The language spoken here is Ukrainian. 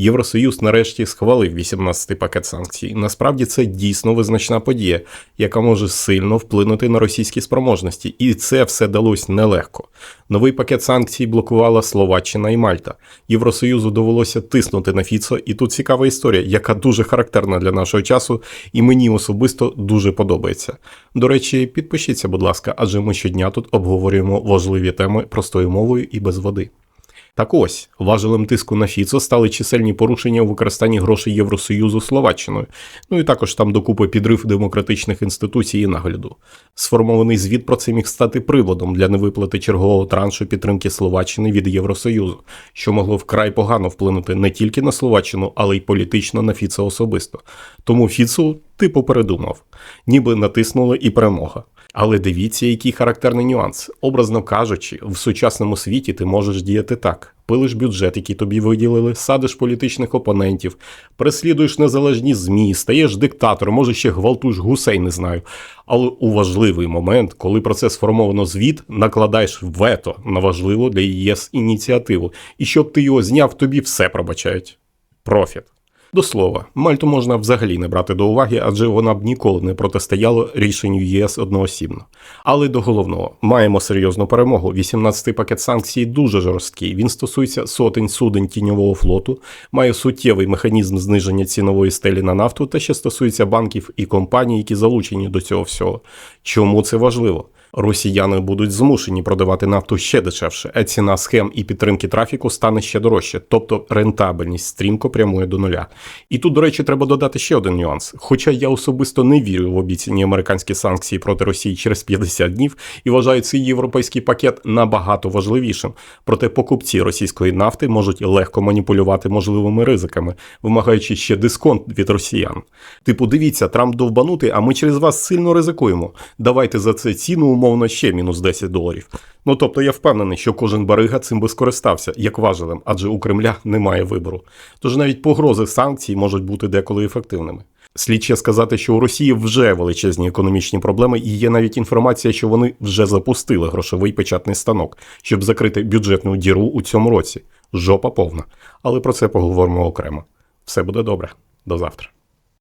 Євросоюз нарешті схвалив 18-й пакет санкцій. Насправді це дійсно визначна подія, яка може сильно вплинути на російські спроможності, і це все далось нелегко. Новий пакет санкцій блокувала Словаччина і Мальта. Євросоюзу довелося тиснути на Фіцо, і тут цікава історія, яка дуже характерна для нашого часу, і мені особисто дуже подобається. До речі, підпишіться, будь ласка, адже ми щодня тут обговорюємо важливі теми простою мовою і без води. Так ось, важелем тиску на Фіцо стали чисельні порушення у використанні грошей Євросоюзу Словаччиною, ну і також там докупи підрив демократичних інституцій і нагляду. Сформований звіт про це міг стати приводом для невиплати чергового траншу підтримки Словаччини від Євросоюзу, що могло вкрай погано вплинути не тільки на Словаччину, але й політично на Фіцо особисто. Тому Фіцу типу передумав, ніби натиснули і перемога. Але дивіться, який характерний нюанс. Образно кажучи, в сучасному світі ти можеш діяти так: пилиш бюджет, який тобі виділили, садиш політичних опонентів, переслідуєш незалежні змі, стаєш диктатором, може ще гвалтуєш гусей, не знаю. Але у важливий момент, коли про це сформовано звіт, накладаєш вето на важливу для ЄС ініціативу, і щоб ти його зняв, тобі все пробачають. Профіт. До слова, Мальту можна взагалі не брати до уваги, адже вона б ніколи не протистояла рішенню ЄС одноосібно. Але до головного маємо серйозну перемогу. 18-й пакет санкцій дуже жорсткий. Він стосується сотень суден тіньового флоту, має суттєвий механізм зниження цінової стелі на нафту та ще стосується банків і компаній, які залучені до цього всього. Чому це важливо? Росіяни будуть змушені продавати нафту ще дешевше, а ціна схем і підтримки трафіку стане ще дорожче, тобто рентабельність стрімко прямує до нуля. І тут, до речі, треба додати ще один нюанс. Хоча я особисто не вірю в обіцяні американські санкції проти Росії через 50 днів і вважаю цей європейський пакет набагато важливішим. Проте покупці російської нафти можуть легко маніпулювати можливими ризиками, вимагаючи ще дисконт від росіян. Типу, дивіться, Трамп довбанутий, а ми через вас сильно ризикуємо. Давайте за це ціну умовно ще мінус 10 доларів. Ну тобто я впевнений, що кожен барига цим би скористався, як важелем, адже у Кремля немає вибору. Тож навіть погрози санкцій можуть бути деколи ефективними. Слід ще сказати, що у Росії вже величезні економічні проблеми, і є навіть інформація, що вони вже запустили грошовий печатний станок, щоб закрити бюджетну діру у цьому році. Жопа повна. Але про це поговоримо окремо. Все буде добре. До завтра.